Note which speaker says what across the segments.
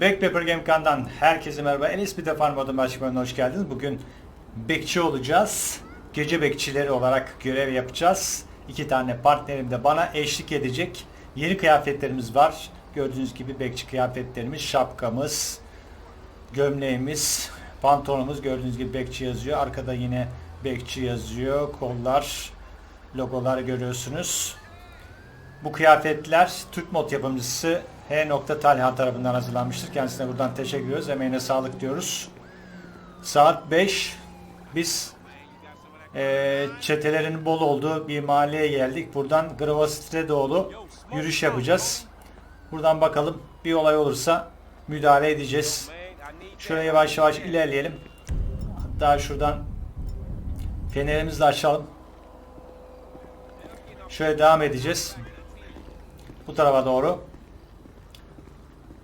Speaker 1: Backpaper Game Kan'dan herkese merhaba. Enes bir defa modun başkanına hoş geldiniz. Bugün bekçi olacağız. Gece bekçileri olarak görev yapacağız. İki tane partnerim de bana eşlik edecek. Yeni kıyafetlerimiz var. Gördüğünüz gibi bekçi kıyafetlerimiz, şapkamız, gömleğimiz, pantolonumuz gördüğünüz gibi bekçi yazıyor. Arkada yine bekçi yazıyor. Kollar, logolar görüyorsunuz. Bu kıyafetler Türk mod yapımcısı H. Talha tarafından hazırlanmıştır. Kendisine buradan teşekkür ediyoruz. Emeğine sağlık diyoruz. Saat 5. Biz eee çetelerin bol olduğu bir mahalleye geldik. Buradan doğru yürüyüş yapacağız. Buradan bakalım bir olay olursa müdahale edeceğiz. Şöyle yavaş yavaş ilerleyelim. Hatta şuradan fenerimizi de açalım. Şöyle devam edeceğiz. Bu tarafa doğru.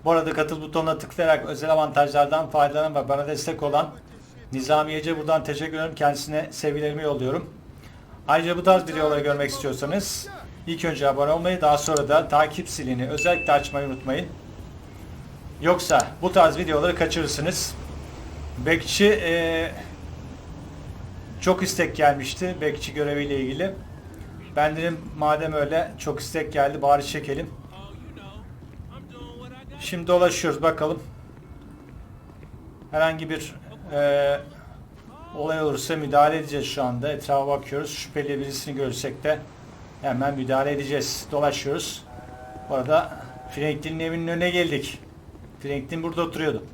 Speaker 1: Bu arada katıl butonuna tıklayarak özel avantajlardan faydalanan ve bana destek olan Nizamiyece buradan teşekkür ederim. Kendisine sevgilerimi yolluyorum. Ayrıca bu tarz videoları görmek istiyorsanız ilk önce abone olmayı daha sonra da takip zilini özellikle açmayı unutmayın. Yoksa bu tarz videoları kaçırırsınız. Bekçi eee, çok istek gelmişti bekçi göreviyle ilgili. Ben dedim madem öyle çok istek geldi bari çekelim. Şimdi dolaşıyoruz bakalım. Herhangi bir eee, olay olursa müdahale edeceğiz şu anda. Etrafa bakıyoruz. Şüpheli birisini görsek de hemen müdahale edeceğiz. Dolaşıyoruz. Bu arada Franklin'in evinin önüne geldik. Franklin burada oturuyordu.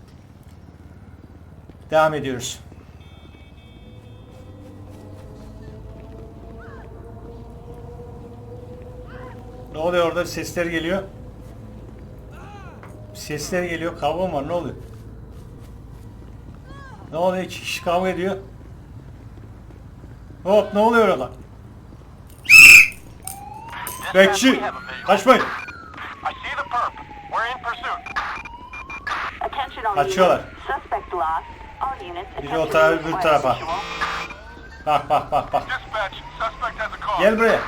Speaker 1: Devam ediyoruz. Ne oluyor orada? Sesler geliyor. Sesler geliyor. Kavga mı var? Ne oluyor? Ne oluyor? İki kişi kavga ediyor. Hop ne oluyor orada? Bekçi! Kaçmayın! Kaçıyorlar. Biri o tarafa, öbür tarafa. Bak bak bak bak. Gel buraya.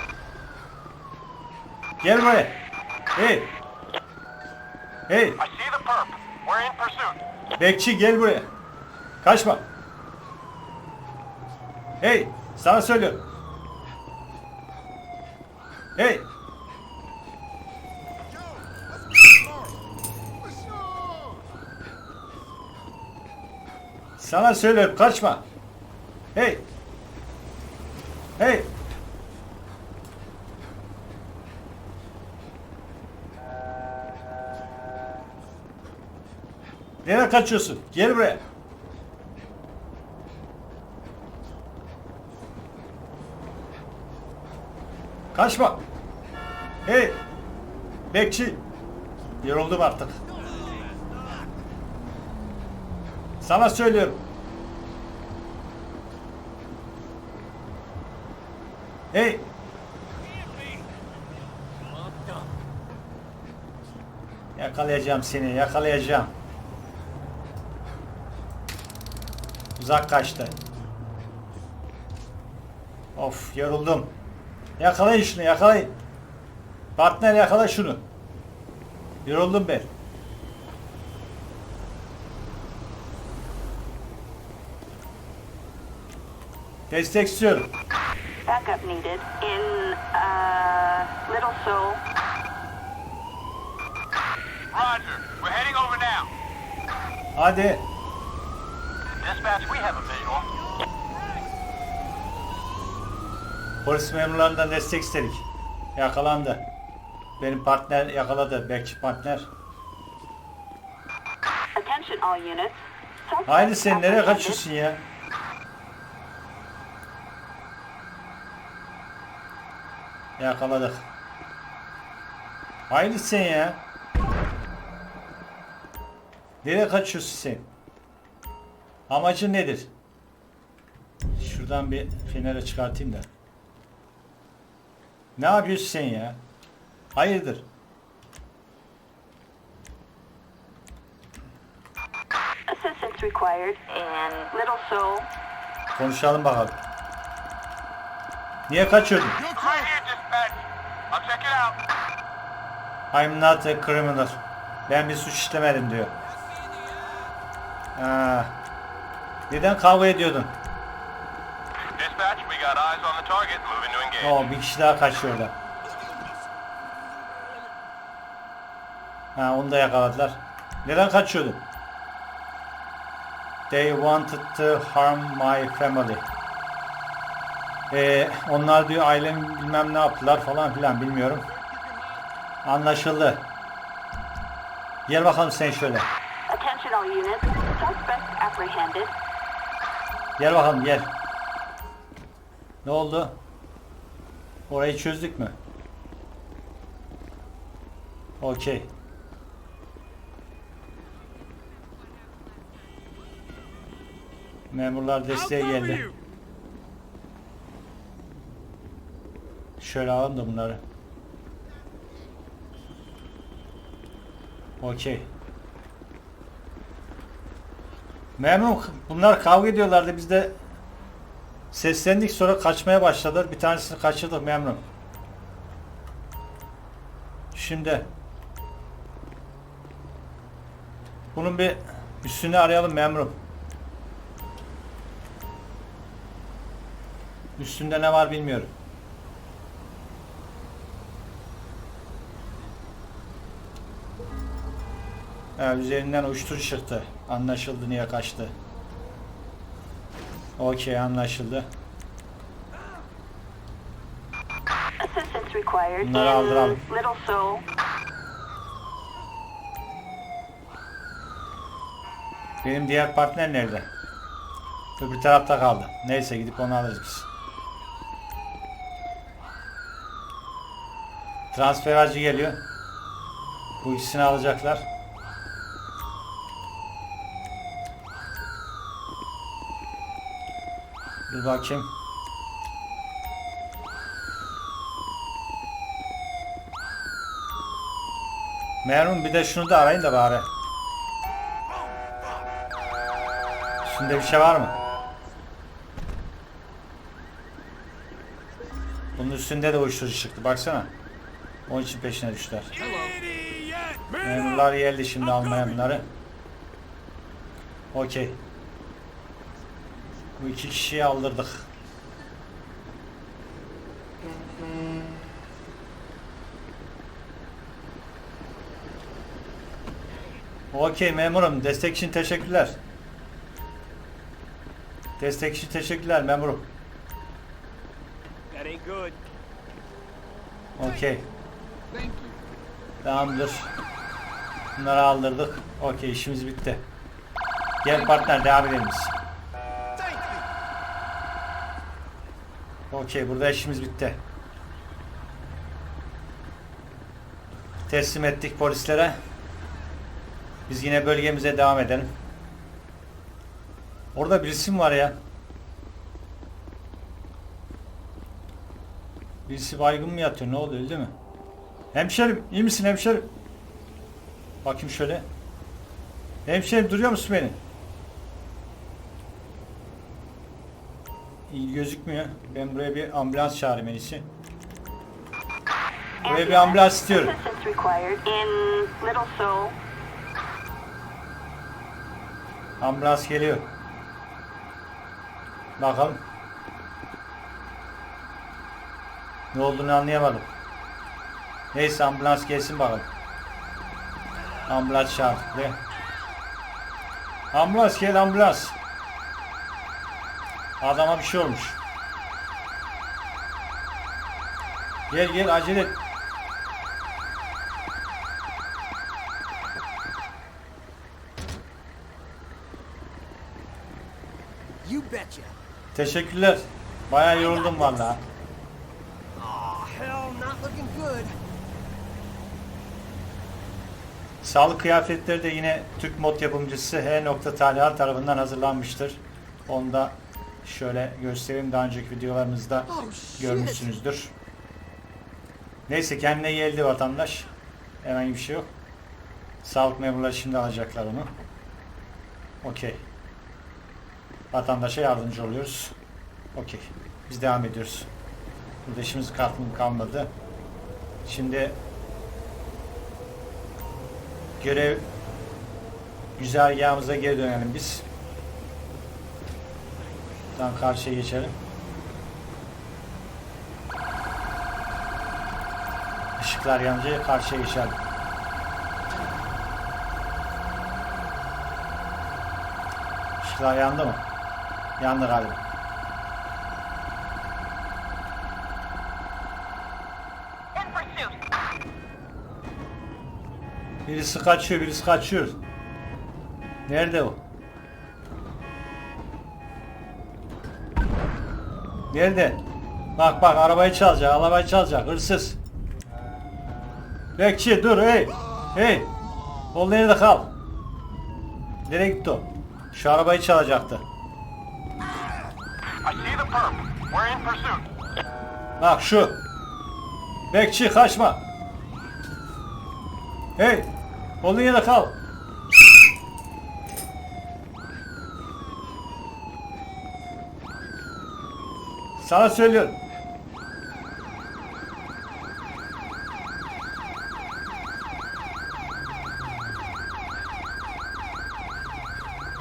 Speaker 1: Gel buraya. Hey. Hey.
Speaker 2: I see the perp. We're in pursuit.
Speaker 1: Bekçi gel buraya. Kaçma. Hey. Sana söylüyorum. Hey. Sana söylüyorum kaçma. Hey. Hey. Nereye kaçıyorsun? Gel buraya. Kaçma. Hey. Bekçi. Yoruldum artık. Sana söylüyorum. Hey. Yakalayacağım seni, yakalayacağım. Uzak kaçtı. Of yoruldum. Yakalayın şunu yakalayın. Partner yakala şunu. Yoruldum ben. Destek istiyorum.
Speaker 3: Backup needed in uh, Little Seoul.
Speaker 2: Roger. We're heading over now.
Speaker 1: Hadi.
Speaker 2: Dispatch, we have a visual.
Speaker 1: Polis memurlarından destek istedik. Yakalandı. Benim partner yakaladı. Bekçi partner.
Speaker 3: Attention all units. Suspect
Speaker 1: Haydi sen nereye kaçıyorsun ya? Yakaladık. Haydi sen ya. Nereye kaçıyorsun sen? Amacın nedir? Şuradan bir fenere çıkartayım da. Ne yapıyorsun sen ya? Hayırdır?
Speaker 3: Assistance required in Little Seoul.
Speaker 1: Konuşalım bakalım. Niye kaçıyordun? I'm not a criminal. Ben bir suç işlemedim diyor. Ha. Neden kavga ediyordun?
Speaker 2: Dispatch, we got eyes on the target. Moving to engage.
Speaker 1: O bir kişi daha kaçıyor orada. Ha onu da yakaladılar. Neden kaçıyordun? They wanted to harm my family. Ee, onlar diyor ailem bilmem ne yaptılar falan filan bilmiyorum. Anlaşıldı. Gel bakalım sen şöyle.
Speaker 3: Attention all units. Suspect apprehended.
Speaker 1: Gel bakalım gel. Ne oldu? Orayı çözdük mü? Okey. Memurlar desteğe geldi. Şöyle alalım da bunları. Okey. Memnun bunlar kavga ediyorlardı biz de seslendik sonra kaçmaya başladılar. Bir tanesini kaçırdık memnun. Şimdi bunun bir üstünü arayalım memnun. Üstünde ne var bilmiyorum. Ha, üzerinden uyuşturucu çıktı. Anlaşıldı niye kaçtı. Okey anlaşıldı. Bunları aldıralım. Benim diğer partner nerede? Öbür tarafta kaldı. Neyse gidip onu alırız biz. Transfer aracı geliyor. Bu ikisini alacaklar. Dur bakayım. Merhum bir de şunu da arayın da bari. Üstünde bir şey var mı? Bunun üstünde de uyuşturucu çıktı. Baksana. Onun için peşine düştüler. Memurlar geldi şimdi almaya bunları. Okey. Bu iki kişiyi aldırdık. Okey memurum. Destek için teşekkürler. Destek için teşekkürler memurum.
Speaker 4: That ain't good.
Speaker 1: Okey. Tamamdır. Bunları aldırdık. Okey işimiz bitti. Gel partner devam edelim biz. Okey burada işimiz bitti. Teslim ettik polislere. Biz yine bölgemize devam edelim. Orada birisi mi var ya? Birisi baygın mı yatıyor? Ne oldu? Öldü mü? Hemşerim, iyi misin hemşerim? Bakayım şöyle. Hemşerim duruyor musun beni? İyi gözükmüyor. Ben buraya bir ambulans çağırayım en iyisi. Buraya bir ambulans istiyorum. Ambulans geliyor. Bakalım. Ne olduğunu anlayamadım. Neyse ambulans gelsin bakalım. Ambulans çağır. De. Ambulans gel ambulans. Adama bir şey olmuş. Gel gel acele et. Teşekkürler. Bayağı yoruldum
Speaker 4: good.
Speaker 1: Sağlık kıyafetleri de yine Türk mod yapımcısı H. Taliha tarafından hazırlanmıştır. Onu da şöyle göstereyim. Daha önceki videolarımızda
Speaker 4: Oh,
Speaker 1: görmüşsünüzdür. Neyse kendine geldi vatandaş. Herhangi bir şey yok. Sağlık memurları şimdi alacaklar onu. Okey. Vatandaşa yardımcı oluyoruz. Okey. Biz devam ediyoruz. Burada işimiz kalk- kalmadı. Şimdi görev Güzergahımıza geri dönelim biz. Tam karşıya geçelim. Işıklar yanınca karşıya geçelim. Işıklar yandı mı? Yandı galiba. Birisi kaçıyor, birisi kaçıyor. Nerede o? Nerede? Bak bak arabayı çalacak, arabayı çalacak. Hırsız. Bekçi dur hey. Hey. Ol nerede kal? Nereye gitti o? Şu arabayı çalacaktı. Bak şu. Bekçi kaçma. Hey. Olduğun yerde kal. Sana söylüyorum.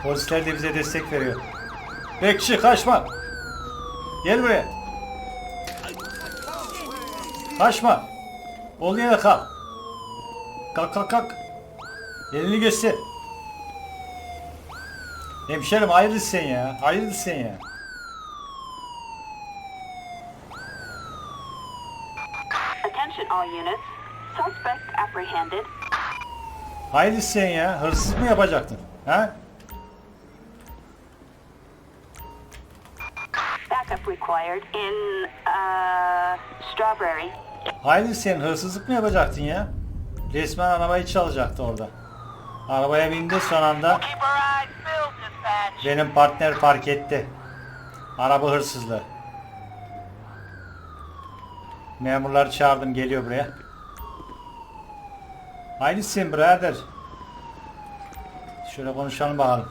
Speaker 1: Polisler de bize destek veriyor. Bekçi kaçma. Gel buraya. Kaçma. Olduğun yerde kal. Kalk kalk kalk. Elini göster. Hemşerim hayırlısı sen ya. Hayırlısı sen ya.
Speaker 3: Attention all units. Suspect apprehended.
Speaker 1: Hayırlısı sen ya. Hırsız mı yapacaktın? Ha?
Speaker 3: Backup required in uh Strawberry.
Speaker 1: Hayırlısı sen hırsızlık mı yapacaktın ya? Resmen arabayı çalacaktı orada. Arabaya bindi son anda benim partner fark etti. Araba hırsızlığı. Memurları çağırdım geliyor buraya. Hayırlısın birader. Şöyle konuşalım bakalım.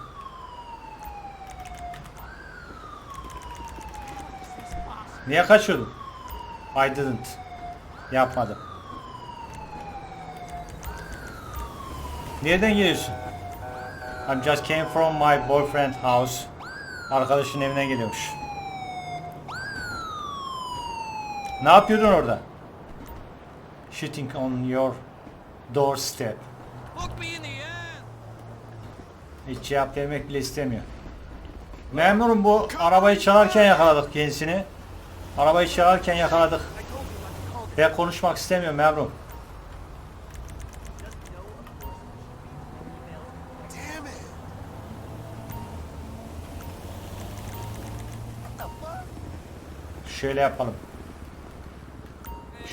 Speaker 1: Niye kaçıyordun? I didn't. Yapmadım. Nereden geliyorsun? I just came from my boyfriend house. Arkadaşın evine geliyormuş. Ne yapıyordun orada? Shitting on your doorstep. Hiç cevap vermek bile istemiyor. Memurum bu arabayı çalarken yakaladık kendisini. Arabayı çalarken yakaladık. Ben konuşmak istemiyorum memurum. Şöyle yapalım.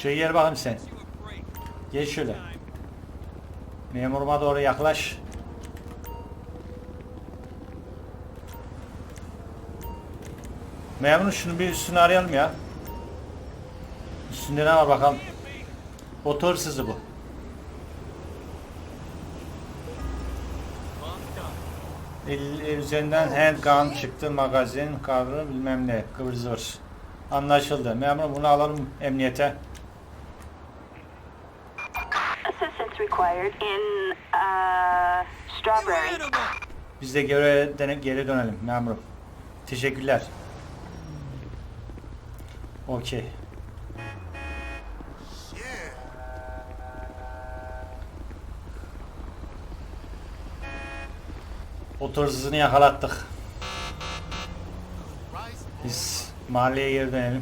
Speaker 1: Şöyle gel bakayım sen. Gel şöyle. Memuruma doğru yaklaş. Memur şunu bir üstünü arayalım ya. Üstünde ne var bakalım. Oto hırsızı bu. El, üzerinden handgun çıktı magazin karı bilmem ne kıvır. Anlaşıldı. Memur bunu alalım emniyete.
Speaker 3: Assistance required in uh Strawberry.
Speaker 1: Biz de geri, dene- geri dönelim memurum. Teşekkürler. Okey. Oto hırsızını yakalattık. Biz mahalleye geri dönelim.